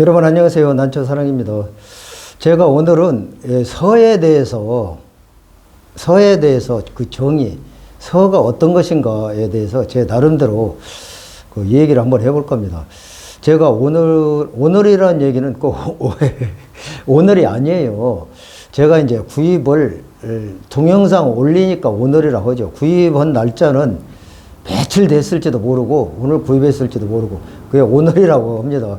여러분 안녕하세요. 난초 사랑입니다. 제가 오늘은 예, 서에 대해서 서에 대해서 그 정의 서가 어떤 것인가에 대해서 제 나름대로 그 얘기를 한번 해볼 겁니다. 제가 오늘 오늘이라는 얘기는 꼭 오늘이 아니에요. 제가 이제 구입을 동영상 올리니까 오늘이라고 하죠. 구입한 날짜는 며칠 됐을지도 모르고 오늘 구입했을지도 모르고 그게 오늘이라고 합니다.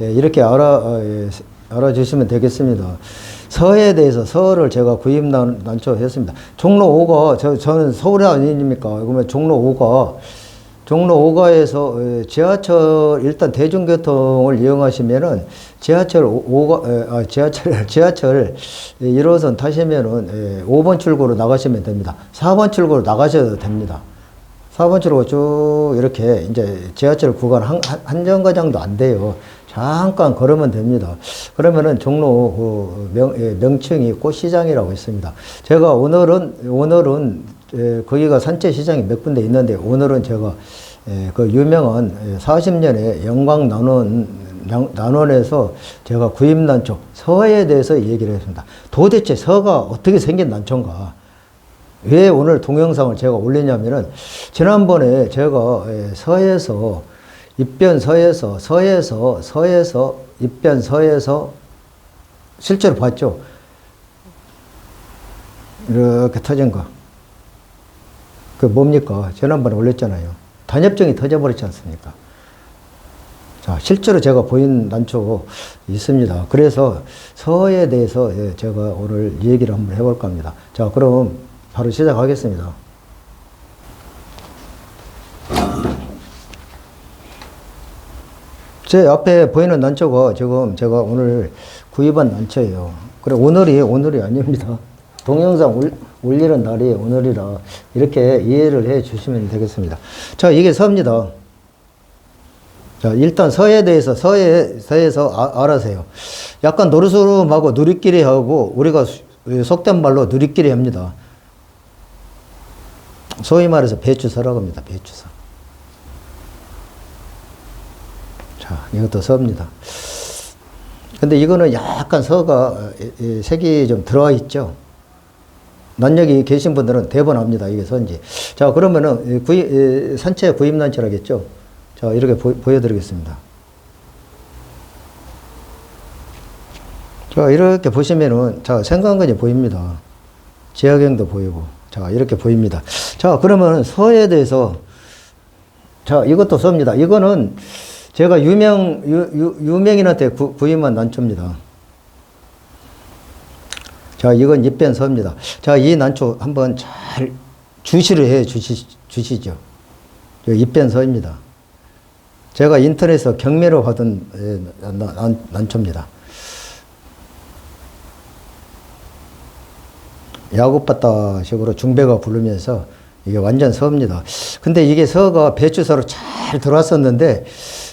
예, 이렇게 알아 어, 예, 알아주시면 되겠습니다. 서에 대해서 서를 제가 구입 난, 난초했습니다. 종로 5가 저, 저는 서울이 아닙니까? 그러면 종로 5가 종로 5가에서 예, 지하철 일단 대중교통을 이용하시면은 지하철 5가 아, 지하철 지하철 1호선 타시면은 예, 5번 출구로 나가시면 됩니다. 4번 출구로 나가셔도 됩니다. 4번 출구 쭉 이렇게 이제 지하철 구간 한, 한- 한 정거장도 안 돼요. 잠깐 걸으면 됩니다. 그러면은 종로 그 명, 예, 명칭이 꽃시장이라고 있습니다. 제가 오늘은, 오늘은, 예, 거기가 산채 시장이 몇 군데 있는데 오늘은 제가 예, 그 유명한 40년의 영광 난- 난원에서 제가 구입 난초, 서에 대해서 얘기를 했습니다. 도대체 서가 어떻게 생긴 난초인가? 왜 오늘 동영상을 제가 올리냐면은 지난번에 제가 예, 서에서 입변 서에서 서에서 서에서 입변 서에서 실제로 봤죠. 이렇게 터진 거. 그 뭡니까? 지난번에 올렸잖아요. 단엽증이 터져버렸지 않습니까? 자, 실제로 제가 보인 난초 있습니다. 그래서 서에 대해서 예, 제가 오늘 얘기를 한번 해볼까 합니다. 자, 그럼 바로 시작하겠습니다. 제 앞에 보이는 난초가 지금 제가 오늘 구입한 난초예요. 그래, 오늘이, 오늘이 아닙니다. 동영상 올, 올리는 날이 오늘이라 이렇게 이해를 해 주시면 되겠습니다. 자, 이게 서입니다. 자, 일단 서에 대해서 서에, 서에서 아, 알아세요. 약간 노르스름하고 누리끼리 하고 우리가 수- 속된 말로 누리끼리 합니다. 소위 말해서 배추서라고 합니다. 배추서. 자, 이것도 서입니다. 근데 이거는 약간 서가 색이 좀 들어와 있죠. 난 여기 계신 분들은 대번 압니다. 이게 선지. 자, 그러면은 이 구입, 이 산채 구입 난초라겠죠. 자, 이렇게 보, 보여드리겠습니다. 자, 이렇게 보시면은, 자, 생강근이 보입니다. 지하경도 보이고, 자, 이렇게 보입니다. 자, 그러면 서에 대해서, 자, 이것도 서입니다. 이거는 제가 유명, 유, 유, 유 명인한테 구, 구입한 난초입니다. 자, 이건 입변 서입니다. 자, 이 난초 한번 잘 주시를 해 주시, 주시죠. 이 입변 서입니다. 제가 인터넷에서 경매로 받은 예, 난- 난- 난 초입니다. 야구바다 식으로 중배가 부르면서 이게 완전 서입니다. 근데 이게 서가 배추서로 잘 들어왔었는데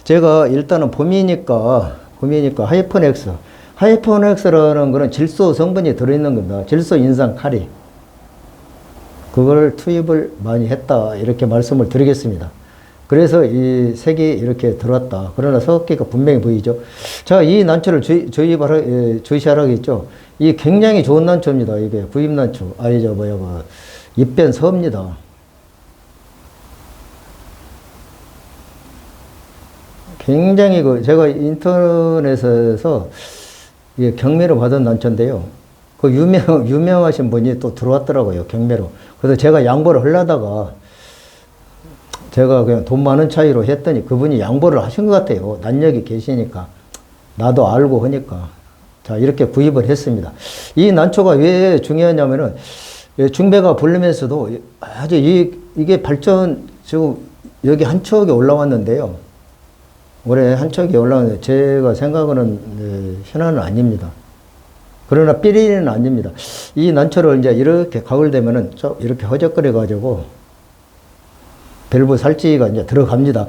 제가 일단은 봄이니까 봄이니까 하이퍼 엑스 하이퍼 엑스라는 거는 질소 성분이 들어있는 겁니다. 질소 인상 카리 그걸 투입을 많이 했다 이렇게 말씀을 드리겠습니다. 그래서 이 색이 이렇게 들어왔다. 그러나 석기가 분명히 보이죠. 자, 이 난초를 주, 주입하라, 예, 주시하라겠죠. 이 굉장히 좋은 난초입니다. 이게 구입 난초. 아니, 저, 뭐야, 그, 입변 서입니다. 굉장히 그, 제가 인터넷에서 이게 경매로 받은 난초인데요. 그 유명, 유명하신 분이 또 들어왔더라고요. 경매로. 그래서 제가 양보를 하려다가 제가 그냥 돈 많은 차이로 했더니 그분이 양보를 하신 것 같아요. 난 여기 계시니까. 나도 알고 하니까. 자, 이렇게 구입을 했습니다. 이 난초가 왜 중요하냐면은, 예, 중배가 부르면서도 아주 이, 이게 발전, 지금 여기 한 척에 올라왔는데요. 올해 한 척이 올라왔는데 제가 생각하는 네, 현안은 아닙니다. 그러나 삐리는 아닙니다. 이 난초를 이제 이렇게 가을 되면은 좀 이렇게 허적거려 가지고 밸브 살찌가 이제 들어갑니다.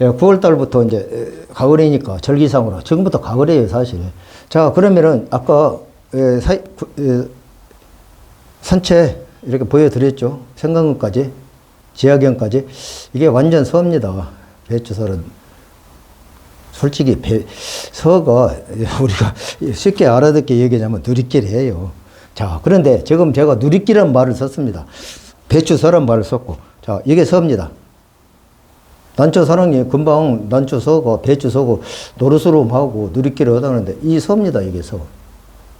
9월 달부터 이제 가을이니까 절기상으로 지금부터 가을이에요 사실. 자 그러면은 아까 에, 사, 산채 이렇게 보여드렸죠. 생강근까지 지하경까지 이게 완전 서입니다. 배추설은 솔직히 배, 서가 우리가 쉽게 알아듣게 얘기하자면 누리끼리예요. 자, 그런데 지금 제가 누리끼리란 말을 썼습니다. 배추서란 말을 썼고, 자, 이게 서입니다. 난초 사랑이 금방 난초 서고 배추 서고 노릇스러움 하고 누리끼리 하다는데 이 서입니다, 이게 서.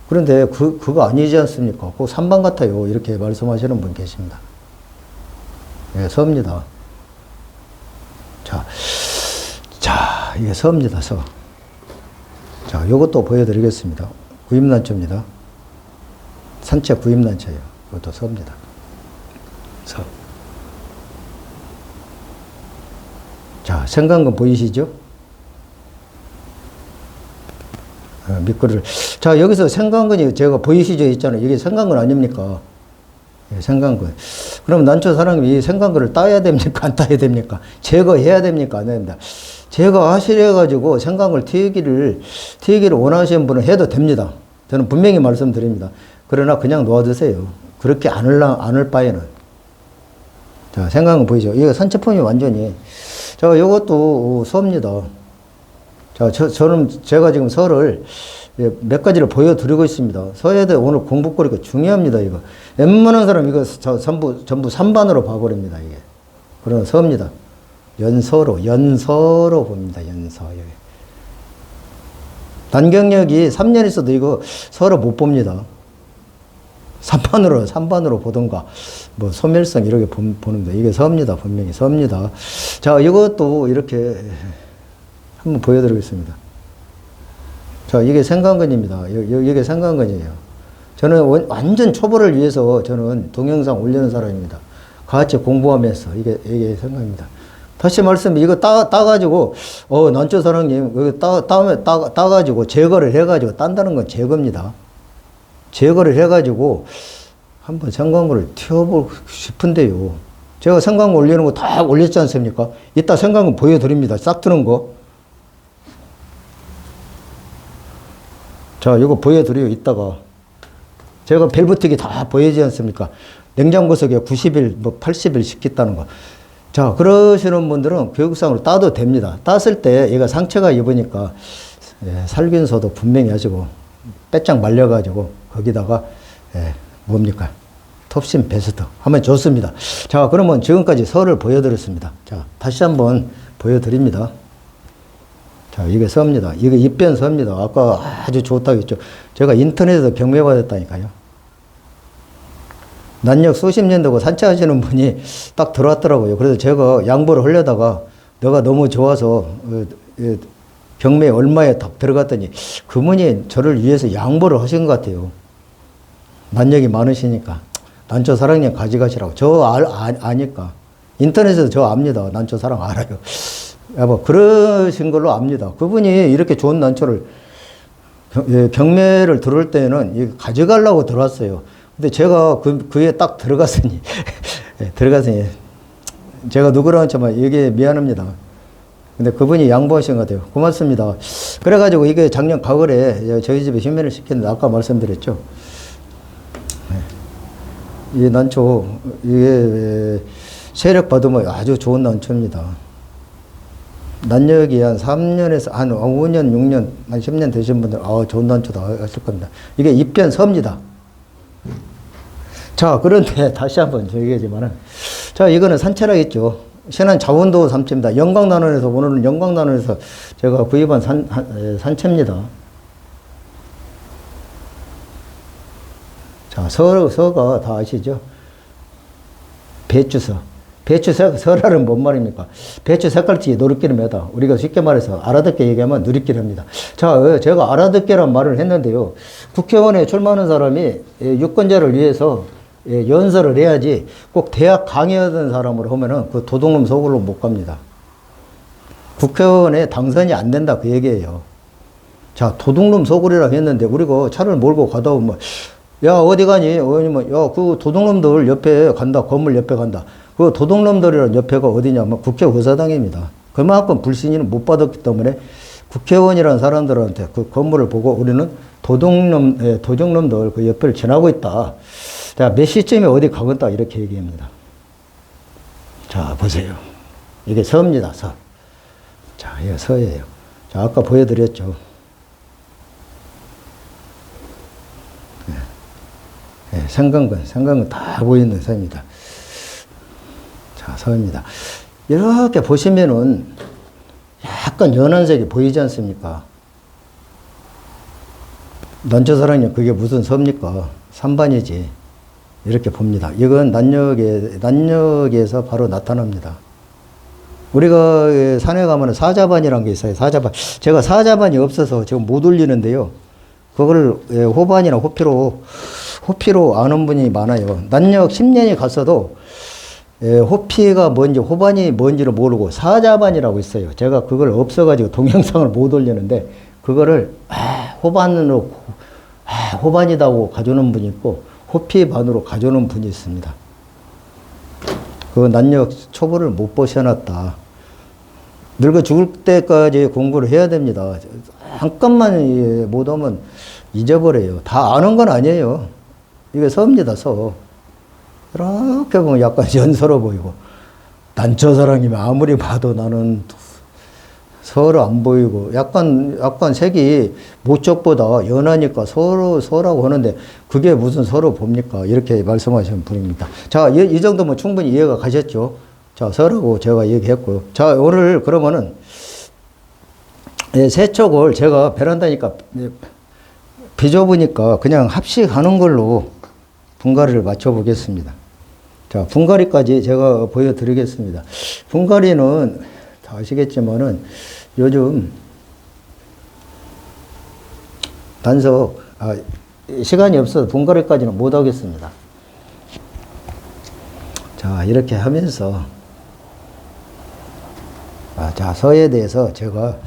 그런데 그, 그거 아니지 않습니까? 그 산방 같아요. 이렇게 말씀하시는 분 계십니다. 예, 서입니다. 자, 자, 이게 서입니다, 서. 자, 요것도 보여드리겠습니다. 구입난초입니다. 산책 구입난초예요. 이것도 서입니다. 서. 자, 생강근 보이시죠? 어, 밑거리를. 자, 여기서 생강근이 제가 보이시죠? 있잖아요. 이게 생강근 아닙니까? 예, 생강근. 그럼 난초 사람이 이 생강근을 따야 됩니까? 안 따야 됩니까? 제거해야 됩니까? 안 됩니다. 제거하시려가지고 생강을 튀기를, 튀기를 원하시는 분은 해도 됩니다. 저는 분명히 말씀드립니다. 그러나 그냥 놓아두세요. 그렇게 안을, 안을 바에는. 자, 생강은 보이죠? 이거 산채품이 완전히. 자, 이것도 서입니다. 자, 저, 저는 제가 지금 서를 예, 몇 가지를 보여드리고 있습니다. 서에 대해 오늘 공부거리가 중요합니다, 이거. 웬만한 사람 이거 저, 전부, 전부 3반으로 봐버립니다, 이게. 그런 서입니다. 연서로, 연서로 봅니다, 연서. 단경력이 3년 있어도 이거 서로 못 봅니다. 3반으로, 3반으로 보던가, 뭐, 소멸성 이렇게 보, 보는데, 이게 서입니다. 분명히 서입니다. 자, 이것도 이렇게 한번 보여드리겠습니다. 자, 이게 생강근입니다. 이게 생강근이에요. 저는 원- 완전 초보를 위해서 저는 동영상 올리는 사람입니다. 같이 공부하면서 이게, 이게 생강입니다. 다시 말씀, 이거 따, 따가지고, 어, 난초 사랑님, 이거 따, 따, 따, 따가지고 제거를 해가지고 딴다는 건 제거입니다. 제거를 해가지고 한번 생광물을 튀어보고 싶은데요. 제가 생광물 올리는 거 다 올렸지 않습니까? 이따 생광물 보여드립니다. 싹 트는 거. 자, 이거 보여드려요. 이따가. 제가 벨브틱이 다 보이지 않습니까? 냉장고 속에 90일, 뭐 80일 식겠다는 거. 자, 그러시는 분들은 교육상으로 따도 됩니다. 땄을 때 얘가 상처가 입으니까 예, 살균소도 분명히 하시고 빼짝 말려가지고 거기다가 예, 뭡니까? 톱신 베스트 하면 좋습니다. 자, 그러면 지금까지 서를 보여드렸습니다. 자, 다시 한번 보여드립니다. 자, 이게 서입니다. 이게 입변 서입니다. 아까 아주 좋다고 했죠. 제가 인터넷에서 경매받았다니까요. 난역 수십 년 되고 산책하시는 분이 딱 들어왔더라고요. 그래서 제가 양보를 하려다가 너가 너무 좋아서 어, 예, 경매에 얼마에 딱 들어갔더니 그분이 저를 위해서 양보를 하신 것 같아요. 난역이 많으시니까. 난초 사랑님 가져가시라고. 저 알, 아, 아 니까. 인터넷에서 저 압니다. 난초 사랑 알아요. 여보, 그러신 걸로 압니다. 그분이 이렇게 좋은 난초를 경- 예, 경매를 들어올 때는 가져가려고 들어왔어요. 근데 제가 그, 그에 딱 들어갔으니, 예, 들어갔으니, 제가 누구라는 참 얘기 미안합니다. 근데 그분이 양보하신 것 같아요. 고맙습니다. 그래가지고 이게 작년 가을에 저희 집에 휴면을 시켰는데 아까 말씀드렸죠. 이 난초, 이게 세력 받으면 아주 좋은 난초입니다. 난력이 한 3년에서 한 5년, 6년, 한 10년 되신 분들, 아, 좋은 난초다 하실 겁니다. 이게 입변 섭니다. 자, 그런데 다시 한번 얘기하지만은, 자, 이거는 산채라 했죠. 신안 자원도 삼채입니다. 영광단원에서, 오늘은 영광단원에서 제가 구입한 산, 산채입니다. 자, 서, 서가 다 아시죠? 배추서. 배추 색, 설알은 뭔 말입니까? 배추 색깔지 누리끼리입니다. 우리가 쉽게 말해서 알아듣게 얘기하면 누리끼리입니다. 자, 어, 제가 알아듣게란 말을 했는데요. 국회의원에 출마하는 사람이 예, 유권자를 위해서 예, 연설을 해야지 꼭 대학 강의하던 사람으로 하면은 그 도둑놈 속으로 못 갑니다. 국회의원에 당선이 안 된다 그 얘기예요. 자, 도둑놈 소굴이라고 했는데, 우리가 차를 몰고 가다 보면, 야, 어디 가니? 아니면, 야, 그 도둑놈들 옆에 간다. 건물 옆에 간다. 그 도둑놈들이란 옆에가 어디냐면 국회의사당입니다. 그만큼 불신이는 못 받았기 때문에 국회의원이라는 사람들한테 그 건물을 보고 우리는 도둑놈, 예, 도둑놈들 그 옆을 지나고 있다. 자, 몇 시쯤에 어디 가겠다. 이렇게 얘기합니다. 자, 보세요. 이게 서입니다, 서. 자, 이게 서예요. 자, 자, 아까 보여드렸죠. 예, 예, 생강근, 생강근 다 보이는 섬입니다. 자, 섬입니다. 이렇게 보시면은 약간 연한색이 보이지 않습니까? 난초사랑님, 그게 무슨 섬입니까? 산반이지. 이렇게 봅니다. 이건 난역에, 난역에서 바로 나타납니다. 우리가 예, 산에 가면 사자반이라는 게 있어요. 사자반. 제가 사자반이 없어서 지금 못 올리는데요. 그걸 예, 호반이나 호피로, 호피로 아는 분이 많아요. 난역 10년이 갔어도 예, 호피가 뭔지 호반이 뭔지를 모르고 사자반이라고 있어요. 제가 그걸 없어가지고 동영상을 못 올리는데 그거를 아, 호반으로 아, 호반이다고 가져오는 분이 있고 호피반으로 가져오는 분이 있습니다. 그 난역 초보를 못 보셔놨다. 늙어 죽을 때까지 공부를 해야 됩니다. 잠깐만 예, 못 오면 잊어버려요. 다 아는 건 아니에요. 이게 서입니다, 서. 이렇게 보면 약간 연서로 보이고, 난처사랑이면 아무리 봐도 나는 서로 안 보이고, 약간, 약간 색이 모쪽보다 연하니까 서로, 서라고 하는데, 그게 무슨 서로 봅니까? 이렇게 말씀하시는 분입니다. 자, 이, 이 정도면 충분히 이해가 가셨죠? 자, 서라고 제가 얘기했고요. 자, 오늘 그러면은, 예, 세척을 제가 베란다니까 예, 비좁으니까 그냥 합식하는 걸로 분갈이를 맞춰 보겠습니다. 자, 분갈이까지 제가 보여드리겠습니다. 분갈이는 다 아시겠지만은 요즘 단속, 아, 시간이 없어서 분갈이까지는 못 하겠습니다. 자, 이렇게 하면서 아, 자, 서에 대해서 제가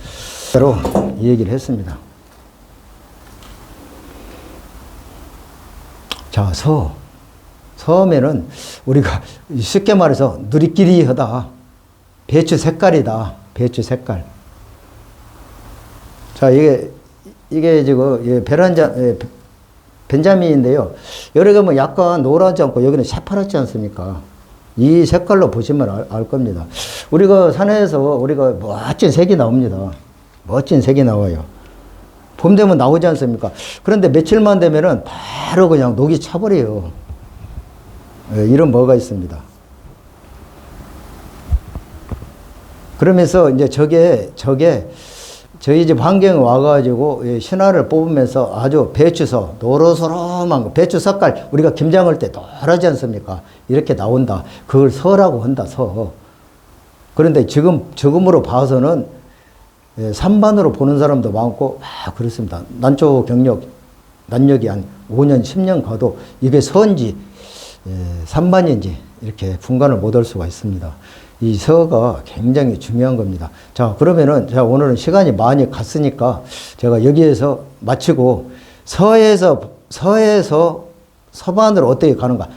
바로 이 얘기를 했습니다. 자, 서. 서면은 우리가 쉽게 말해서 누리끼리 하다. 배추 색깔이다. 배추 색깔. 자, 이게, 이게 지금 예, 베란자, 예, 벤자민인데요. 여기 가면 약간 노랗지 않고 여기는 새파랗지 않습니까? 이 색깔로 보시면 알, 알 겁니다. 우리가 산에서 우리가 멋진 색이 나옵니다. 멋진 색이 나와요. 봄 되면 나오지 않습니까? 그런데 며칠만 되면은 바로 그냥 녹이 차버려요. 예, 이런 뭐가 있습니다. 그러면서 이제 저게, 저게 저희 집 환경에 와가지고 이 신화를 뽑으면서 아주 배추서 노릇노릇한 거, 배추 색깔 우리가 김장할 때 노랗지 않습니까? 이렇게 나온다. 그걸 서라고 한다, 서. 그런데 지금, 지금으로 봐서는 예, 산반으로 보는 사람도 많고, 아, 그렇습니다. 난초 경력, 난력이 한 5년, 10년 가도 이게 예, 산반인지 이렇게 분간을 못 할 수가 있습니다. 이 서가 굉장히 중요한 겁니다. 자, 그러면은 제가 오늘은 시간이 많이 갔으니까 제가 여기에서 마치고 서에서, 서에서 서반으로 어떻게 가는가.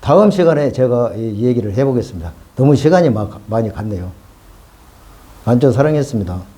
다음 시간에 제가 이 얘기를 해보겠습니다. 너무 시간이 막 많이 갔네요. 완전 사랑했습니다.